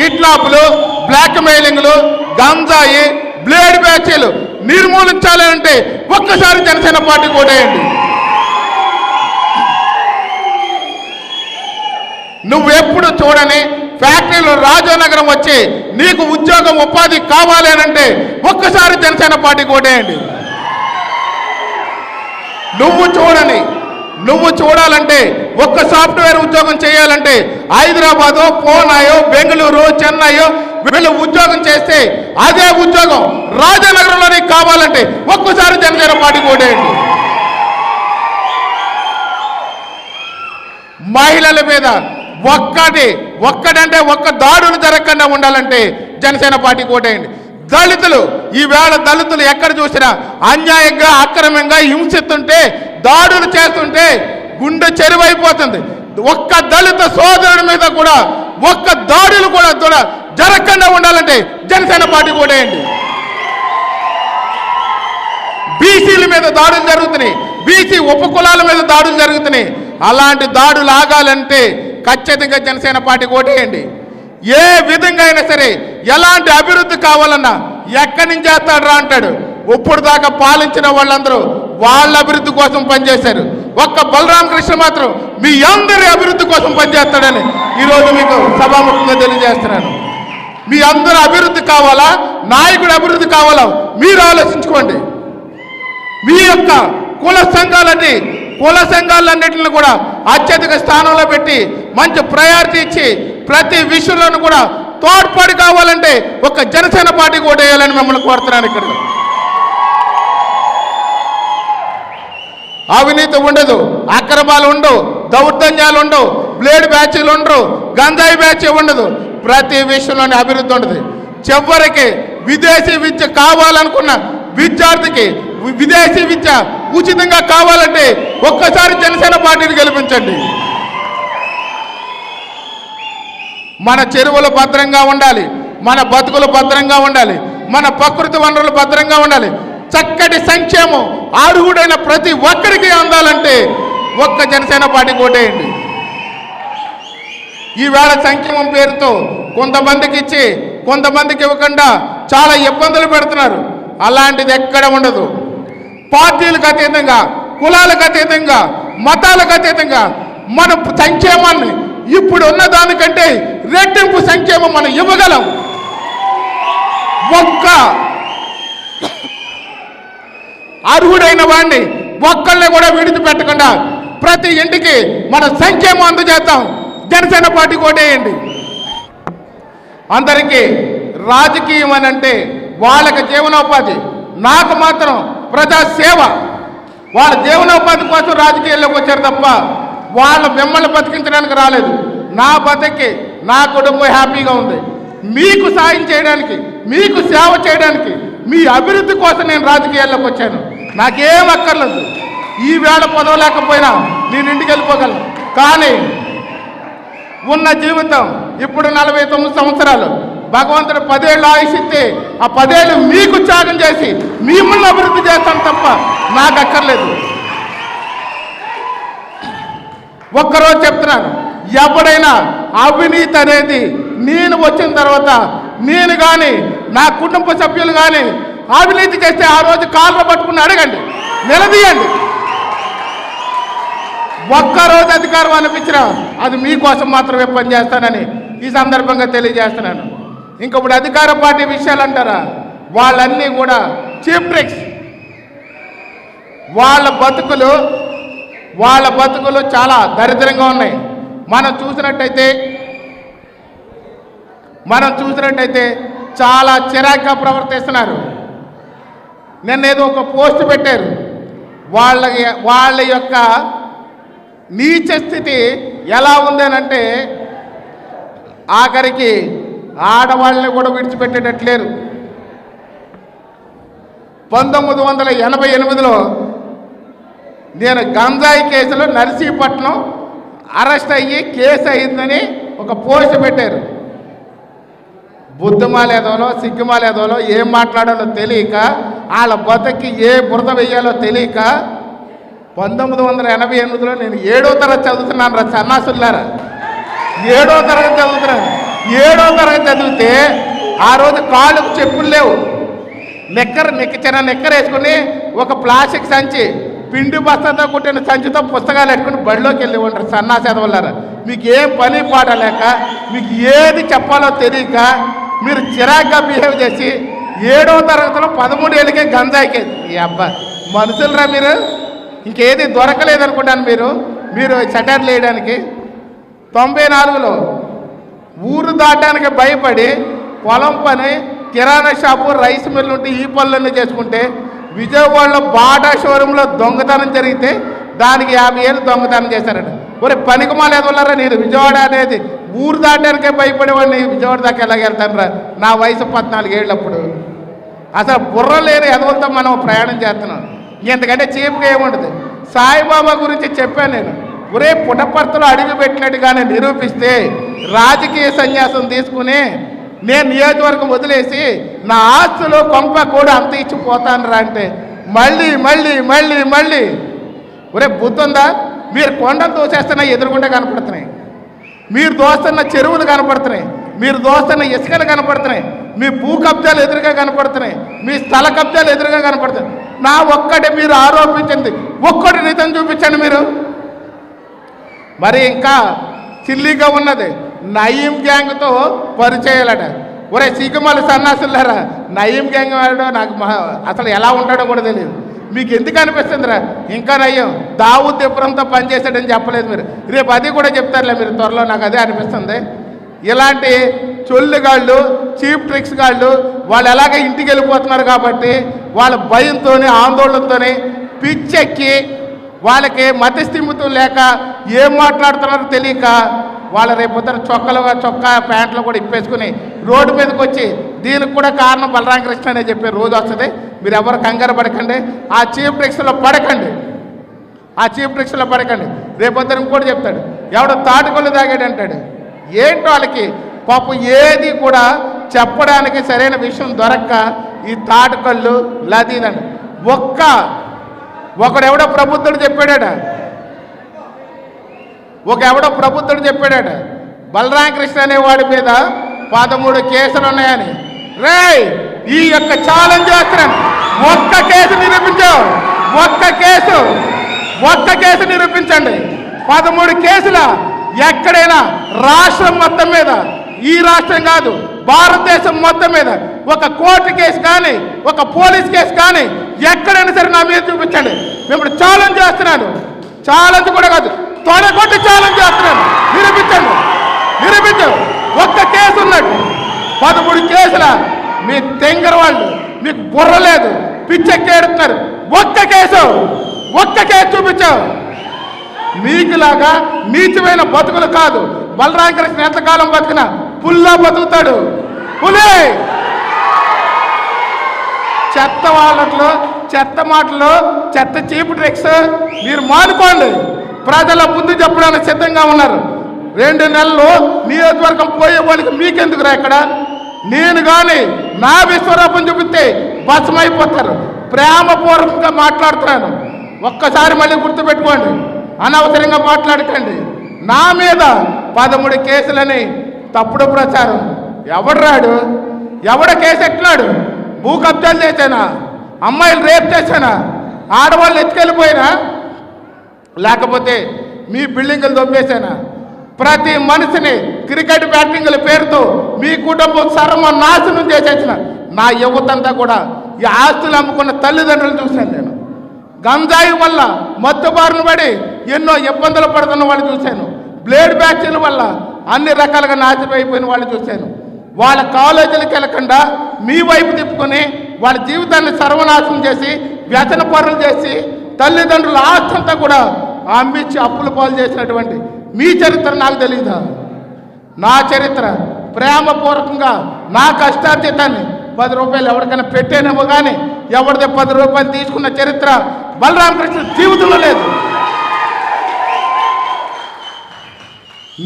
కిడ్నాప్లు black మెయిలింగ్లు గంజాయి blade బ్యాచీలు నిర్మూలించాలి అంటే ఒక్కసారి జనసేన పార్టీ కోటేయండి నువ్వెప్పుడు చూడని ఫ్యాక్టరీలో రాజానగరం వచ్చి నీకు ఉద్యోగం ఉపాధి కావాలి అంటే ఒక్కసారి జనసేన పార్టీ కోటేయండి నువ్వు చూడని నువ్వు చూడాలంటే ఒక్క సాఫ్ట్వేర్ ఉద్యోగం చేయాలంటే హైదరాబాదు పూనాయో బెంగళూరు చెన్నైయో వీళ్ళు ఉద్యోగం చేస్తే అదే ఉద్యోగం రాజనగరంలో నీకు కావాలంటే ఒక్కసారి జనసేన పార్టీ కోటేయండి మహిళల మీద ఒక్కటి ఒక్కటంటే ఒక్క దాడులు జరగకుండా ఉండాలంటే జనసేన పార్టీ కోటేయండి దళితులు ఈవేళ దళితులు ఎక్కడ చూసినా అన్యాయంగా అక్రమంగా హింసిస్తుంటే దాడులు చేస్తుంటే గుండె చెరువైపోతుంది. ఒక్క దళిత సోదరుడి మీద కూడా ఒక్క దాడులు కూడా కూడా జరగకుండా ఉండాలంటే జనసేన పార్టీ కూడా ఏంటి? బీసీల మీద దాడులు జరుగుతున్నాయి. బీసీ ఉపకులాల మీద దాడులు జరుగుతున్నాయి. అలాంటి దాడులు ఆగాలంటే ఖచ్చితంగా జనసేన పార్టీ ఓటేయండి ఏ విధంగా అయినా సరే ఎలాంటి అభివృద్ధి కావాలన్నా ఎక్కడి నుంచి చేస్తాడు రా అంటాడు. ఇప్పుడు దాకా పాలించిన వాళ్ళందరూ వాళ్ళ అభివృద్ధి కోసం పనిచేశారు. ఒక్క బలరామ కృష్ణ మాత్రం మీ అందరి అభివృద్ధి కోసం పనిచేస్తాడని ఈరోజు మీకు సభాముఖంగా తెలియజేస్తున్నాను. మీ అందరూ అభివృద్ధి కావాలా? నాయకుడు అభివృద్ధి కావాలా? మీరు ఆలోచించుకోండి. మీ యొక్క కుల సంఘాలన్నీ కుల సంఘాలన్నింటిని కూడా అత్యధిక స్థానంలో పెట్టి మంచి ప్రయారిటీ ఇచ్చి ప్రతి విషయంలోనూ కూడా తోడ్పాటు కావాలంటే ఒక జనసేన పార్టీకి ఓటేయాలని మిమ్మల్ని కోరుతున్నాను ఇక్కడ. అవినీతి ఉండదు అక్రమాలు ఉండవు దౌర్జన్యాలు ఉండవు బ్లేడ్ బ్యాచ్లు ఉండరు గంజాయి బ్యాచ్ ఉండదు. ప్రతి విషయంలోనే అభివృద్ధి ఉండదు. చివరికి విదేశీ విద్య కావాలనుకున్న విద్యార్థికి విదేశీ విద్య ఉచితంగా కావాలంటే ఒక్కసారి జనసేన పార్టీని గెలిపించండి. మన చెరువులు భద్రంగా ఉండాలి మన బతుకులు భద్రంగా ఉండాలి మన ప్రకృతి వనరులు భద్రంగా ఉండాలి. చక్కటి సంక్షేమం అర్హుడైన ప్రతి ఒక్కరికి అందాలంటే ఒక్క జనసేన పార్టీ కోటేయండి ఈవేళ సంక్షేమం పేరుతో కొంతమందికి ఇచ్చి కొంతమందికి ఇవ్వకుండా చాలా ఇబ్బందులు పెడుతున్నారు. అలాంటిది ఎక్కడ ఉండదు. పార్టీలకు అతీతంగా కులాలకు అతీతంగా మతాలకు అతీతంగా మన సంక్షేమాన్ని ఇప్పుడు ఉన్న దానికంటే రెట్టింపు సంక్షేమం మనం ఇవ్వగలం. ఒక్క అర్హుడైన వాడిని ఒక్కళ్ళని కూడా విడిచిపెట్టకుండా ప్రతి ఇంటికి మన సంక్షేమం అందజేస్తాం. జనసేన పార్టీ కోటేయండి. అందరికీ రాజకీయం అని అంటే వాళ్ళకి జీవనోపాధి నాకు మాత్రం ప్రజాసేవ వాళ్ళ జీవనోపాధి కోసం రాజకీయాల్లోకి వచ్చారు తప్ప వాళ్ళ మిమ్మల్ని బతికించడానికి రాలేదు. నా బతికి నా కుటుంబం హ్యాపీగా ఉంది. మీకు సాయం చేయడానికి మీకు సేవ చేయడానికి మీ అభివృద్ధి కోసం నేను రాజకీయాల్లోకి వచ్చాను. నాకేం అక్కర్లేదు. ఈ వేళ పొదవలేకపోయినా నేను ఇంటికి వెళ్ళిపోగలను. కానీ ఉన్న జీవితం ఇప్పుడు నలభై తొమ్మిది సంవత్సరాలు. భగవంతుడు పదేళ్ళు ఆయుషిస్తే ఆ పదేళ్ళు మీకు త్యాగం చేసి మిమ్మల్ని అభివృద్ధి చేస్తాను తప్ప నాకు అక్కర్లేదు. ఒక్కరోజు చెప్తున్నాను ఎవడైనా అవినీతి అనేది నేను వచ్చిన తర్వాత నేను కానీ నా కుటుంబ సభ్యులు కానీ అవినీతి చేస్తే ఆ రోజు కాళ్ళు పట్టుకుని అడగండి నిలదీయండి. ఒక్కరోజు అధికారం అనిపించినా అది మీకోసం మాత్రమే పనిచేస్తానని ఈ సందర్భంగా తెలియజేస్తున్నాను. ఇంక ఇప్పుడు అధికార పార్టీ విషయాలు అంటారా? వాళ్ళన్నీ కూడా చీప్ ట్రిక్స్. వాళ్ళ బతుకులు వాళ్ళ బతుకులు చాలా దరిద్రంగా ఉన్నాయి. మనం చూసినట్టయితే మనం చూసినట్టయితే చాలా చిరాగ్గా ప్రవర్తిస్తున్నారు. నిన్న ఏదో ఒక పోస్ట్ పెట్టారు. వాళ్ళ వాళ్ళ యొక్క నీచ స్థితి ఎలా ఉందనంటే ఆఖరికి ఆడవాళ్ళని కూడా విడిచిపెట్టేటట్లేరు. పంతొమ్మిది వందల ఎనభై ఎనిమిదిలో నేను గంజాయి కేసులో నర్సీపట్నం అరెస్ట్ అయ్యి కేసు అయిందని ఒక పోస్ట్ పెట్టారు. బుద్ధమాలేదోలో సిగ్గుమాలేదోలో ఏం మాట్లాడాలో తెలియక వాళ్ళ బతకి ఏ బురద వెయ్యాలో తెలియక పంతొమ్మిది వందల ఎనభై ఎనిమిదిలో నేను ఏడో తరగతి చదువుతున్నాను రా సన్నాసులారా. ఏడో తరగతి చదువుతున్నాను. ఏడో తరగతి చదివితే ఆ రోజు కాళ్ళకు చెప్పులు లేవు. నిక్కర్ నిక్క చిన్న నిక్కర్ వేసుకుని ఒక ప్లాస్టిక్ సంచి పిండి బస్తాతో కుట్టిన సంచితో పుస్తకాలు పెట్టుకుని బడిలోకి వెళ్ళి ఉంటారు సన్నా చదవలారా మీకు ఏం పని పాట లేక మీకు ఏది చెప్పాలో తెలియక మీరు చిరాగ్గా బిహేవ్ చేసి ఏడవ తరగతిలో పదమూడు ఏళ్ళకే గంజాయికి ఈ అబ్బా మనుషులరా మీరు? ఇంకేది దొరకలేదు అనుకుంటాను మీరు. మీరు చటార్లు వేయడానికి. తొంభై నాలుగులో ఊరు దాటడానికి భయపడి పొలం పని కిరాణా షాపు రైస్ మిల్లు ఉంటే ఈ పనులన్నీ చేసుకుంటే విజయవాడలో బాటా షోరూంలో దొంగతనం జరిగితే దానికి యాభై ఏళ్ళు దొంగతనం చేశారండి ఒరే పనికి మాల ఎదవలరా నేను? విజయవాడ అనేది ఊరు దాటడానికే భయపడేవాడిని. విజయవాడ దాకా ఎలాగెళ్తాను రా? నా వయసు పద్నాలుగు ఏళ్ళప్పుడు. అసలు బుర్ర లేని ఎదవలతో మనం ప్రయాణం చేస్తున్నాం. ఎందుకంటే చీపుగా ఏముండదు? సాయిబాబా గురించి చెప్పాను నేను. ఒరే పుటపర్తలో అడుగు పెట్టినట్టుగానే నిరూపిస్తే రాజకీయ సన్యాసం తీసుకుని నేను నియోజకవర్గం వదిలేసి నా ఆస్తులు కొంప కూడా అంత ఇచ్చి పోతాను రా అంటే మళ్ళీ మళ్ళీ మళ్ళీ మళ్ళీ. ఒరే బుద్ధుందా? మీరు కొండలు దోసేస్తున్నా ఎదురుగుండా కనపడుతున్నాయి. మీరు దోస్తున్న చెరువులు కనపడుతున్నాయి. మీరు దోస్తున్న ఇసుకలు కనపడుతున్నాయి. మీ భూ కబ్జాలు ఎదురుగా కనపడుతున్నాయి. మీ స్థల కబ్జాలు ఎదురుగా కనపడుతున్నాయి. నా ఒక్కటి మీరు ఆరోపించింది. ఒక్కటి నిజం చూపించండి మీరు. మరి ఇంకా చిల్లీగా ఉన్నది. నయీం గ్యాంగ్తో పరిచయాలట. ఒరే సిగ్గుమల సన్నాసులారా నయీం గ్యాంగ్ వాడు నాకు మహా అసలు ఎలా ఉంటాడో కూడా తెలియదు. మీకు ఎందుకు అనిపిస్తుందిరా? ఇంకా నయ్యం దావు తిప్పురంతో పనిచేసాడని చెప్పలేదు మీరు. రేపు అది కూడా చెప్తారులే మీరు త్వరలో నాకు అదే అనిపిస్తుంది. ఇలాంటి చొల్లుగాళ్ళు చీప్ ట్రిక్స్ గాళ్ళు వాళ్ళు ఎలాగ ఇంటికి వెళ్ళిపోతున్నారు కాబట్టి వాళ్ళ భయంతో ఆందోళనతోని పిచ్చెక్కి వాళ్ళకి మతిస్థిమితం లేక ఏం మాట్లాడుతున్నారో తెలియక వాళ్ళ రేపొద్దున చొక్కలు చొక్కా ప్యాంట్లు కూడా ఇప్పేసుకుని రోడ్డు మీదకి వచ్చి దీనికి కూడా కారణం బలరామకృష్ణ అనే చెప్పే రోజు వస్తుంది. మీరు ఎవరు కంగారు పడకండి. ఆ చీప్ ట్రిక్స్లో పడకండి. ఆ చీప్ ట్రిక్స్లో పడకండి. రేపొద్దున ఇంకోటి చెప్తాడు. ఎవడో తాటుకొల్లు తాగాడు అంటాడు ఏంటో వాళ్ళకి పాపం ఏది కూడా చెప్పడానికి సరైన విషయం దొరక్క ఈ తాటుకళ్ళు లదీదండి ఒక్క ఒకడెవడో ప్రబుద్ధుడు చెప్పాడట. ఒక ఎవడో ప్రబుద్ధుడు చెప్పాడట. బలరామకృష్ణ అనే వాడి మీద పదమూడు కేసులు ఉన్నాయని. రేయ్ ఈ యొక్క ఛాలెంజ్ చేస్తున్నాను. ఒక్క కేసు నిరూపించావు. ఒక్క కేసు. ఒక్క కేసు నిరూపించండి. పదమూడు కేసుల ఎక్కడైనా రాష్ట్రం మొత్తం మీద ఈ రాష్ట్రం కాదు భారతదేశం మొత్తం మీద. ఒక కోర్టు కేసు కానీ ఒక పోలీస్ కేసు కానీ ఎక్కడైనా సరే నా మీద చూపించండి. మిమ్మల్ని ఛాలెంజ్ చేస్తున్నాను. ఛాలెంజ్ కూడా కాదు తొడగొట్టి ఛాలెంజ్ చేస్తున్నాను. నిరూపించండి. నిరూపించండి. ఒక్క కేసు ఉన్నట్టు. పదమూడు కేసుల మీ తెంగర వాళ్ళు మీకు బుర్ర లేదు. పిచ్చెక్కేడుతున్నారు. ఒక్క కేసు ఒక్క కేసు చూపించావు. మీకులాగా నీచమైన బతుకులు కాదు. బలరామకృష్ణ ఎంతకాలం బతికినా పుల్లా బతుకుతాడు. పులే! చెత్త వాళ్ళట్లో చెత్త మాటలు చెత్త చీపు ట్రిక్స్ మీరు మానుకోండి. ప్రజల ముందు చెప్పడానికి సిద్ధంగా ఉన్నారు. రెండు నెలలు నియోజకవర్గం పోయే వాళ్ళకి మీకెందుకు రా ఇక్కడ? నేను కానీ నా విశ్వరూపం చూపిస్తే భస్మైపోతారు. ప్రేమపూర్వకంగా మాట్లాడుతున్నాను. ఒక్కసారి మళ్ళీ గుర్తుపెట్టుకోండి. అనవసరంగా మాట్లాడకండి. నా మీద పదమూడు కేసులని తప్పుడు ప్రచారం. ఎవడు రాడు? ఎవడ కేసు ఎట్టినాడు? భూ కబ్జాలు చేశానా? అమ్మాయిలు రేప్ చేశానా? ఆడవాళ్ళు ఎత్తుకెళ్ళిపోయినా? లేకపోతే మీ బిల్డింగులు దొబ్బేశానా? ప్రతి మనిషిని క్రికెట్ బ్యాటింగ్ల పేరుతో మీ కుటుంబం సర్వ నాశనం చేసేసిన నా యువతంతా కూడా ఈ ఆస్తులు అమ్ముకున్న తల్లిదండ్రులు చూశాను నేను. గంజాయి వల్ల మత్తుబారిన పడి ఎన్నో ఇబ్బందులు పడుతున్న వాళ్ళు చూశాను. బ్లేడ్ బ్యాచ్ల వల్ల అన్ని రకాలుగా నాశనం అయిపోయిన వాళ్ళు చూశాను. వాళ్ళ కాలేజీలకు వెళ్ళకుండా మీ వైపు తిప్పుకొని వాళ్ళ జీవితాన్ని సర్వనాశనం చేసి వ్యసన పనులు చేసి తల్లిదండ్రుల ఆస్తంతా కూడా అమ్మించి అప్పుల పాలు చేసినటువంటి మీ చరిత్ర నాకు తెలియదా? నా చరిత్ర ప్రేమపూర్వకంగా నా కష్టార్జితాన్ని పది రూపాయలు ఎవరికైనా పెట్టేనేమో కానీ ఎవరిదే పది రూపాయలు తీసుకున్న చరిత్ర బలరామకృష్ణ జీవితంలో లేదు.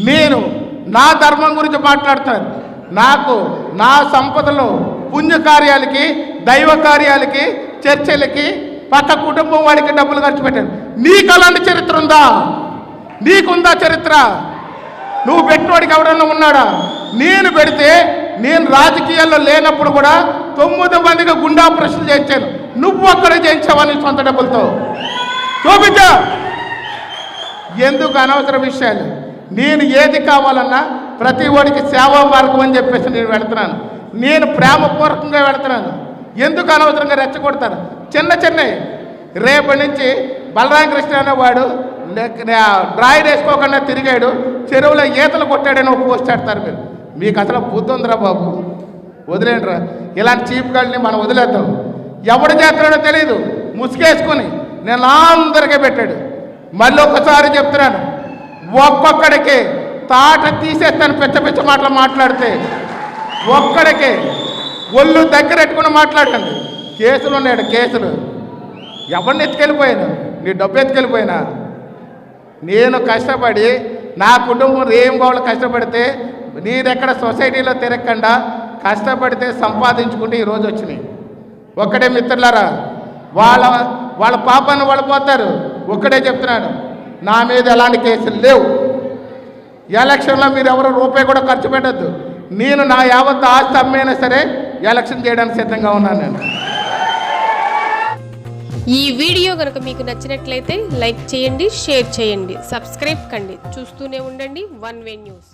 నేను నా ధర్మం గురించి మాట్లాడుతున్నారు నాకు నా సంపదలో పుణ్యకార్యాలకి దైవ కార్యాలకి చర్చలకి పక్క కుటుంబం వాడికి డబ్బులు ఖర్చు పెట్టాను. నీకు అలాంటి చరిత్ర ఉందా? నీకుందా చరిత్ర? నువ్వు పెట్టినోడికి ఎవడన్నా ఉన్నాడా? నేను పెడితే నేను రాజకీయాల్లో లేనప్పుడు కూడా తొమ్మిది మందికి గుండా ప్రశ్నలు చేయించాను నువ్వు అక్కడ చేయించావని సొంత డబ్బులతో? చూపించా. ఎందుకు అనవసర విషయాలు? నేను ఏది కావాలన్నా ప్రతి వాడికి సేవా మార్గం అని చెప్పేసి నేను వెళుతున్నాను. నేను ప్రేమపూర్వకంగా వెళుతున్నాను. ఎందుకు అనవసరంగా రెచ్చగొడతాను? చిన్న చిన్నవి రేపటి నుంచి బలరామ కృష్ణ అనేవాడు డ్రాయర్ వేసుకోకుండా తిరిగాడు. చెరువులో ఈతలు కొట్టాడని ఒక పోస్ట్ పెడతారు మీరు. మీకు అసలు బుద్ధి ఉందిరా బాబు? వదిలేండిరా ఇలాంటి చీప్ గాడిని మనం వదిలేద్దాం. ఎవడు చేస్తున్నాడో తెలియదు ముసుగేసుకొని నేను అందరికీ పెట్టాడు. మళ్ళీ ఒకసారి చెప్తున్నాను. ఒక్కొక్కడికి తాట తీసేస్తాను పెద్ద పెద్ద మాటలు మాట్లాడితే ఒక్కడికి ఒళ్ళు దగ్గర పెట్టుకుని మాట్లాడండి. కేసులు ఉన్నాడు కేసులు. ఎవరిని ఎత్తుకెళ్ళిపోయాను? నీ డబ్బు ఎత్తుకెళ్ళిపోయినా? నేను కష్టపడి నా కుటుంబం ఏం బావులు కష్టపడితే నేనెక్కడ సొసైటీలో తిరగకుండా కష్టపడితే సంపాదించుకుంటే ఈరోజు వచ్చినాయి. ఒక్కడే మిత్రులారా వాళ్ళ వాళ్ళ పాపాన్ని వాళ్ళు పోతారు. ఒక్కడే చెప్తున్నాను. నా మీద ఎలాంటి కేసులు లేవు. ఎలక్షన్లో మీరు ఎవరు రూపాయి కూడా ఖర్చు పెట్టద్దు. నేను నా యావత్ ఆస్తి అమ్మైనా సరే ఎలక్షన్ చేయడానికి సిద్ధంగా ఉన్నాను నేను. ఈ వీడియో కనుక మీకు నచ్చినట్లయితే లైక్ చేయండి షేర్ చేయండి సబ్స్క్రైబ్ కండి. చూస్తూనే ఉండండి వన్ వే న్యూస్.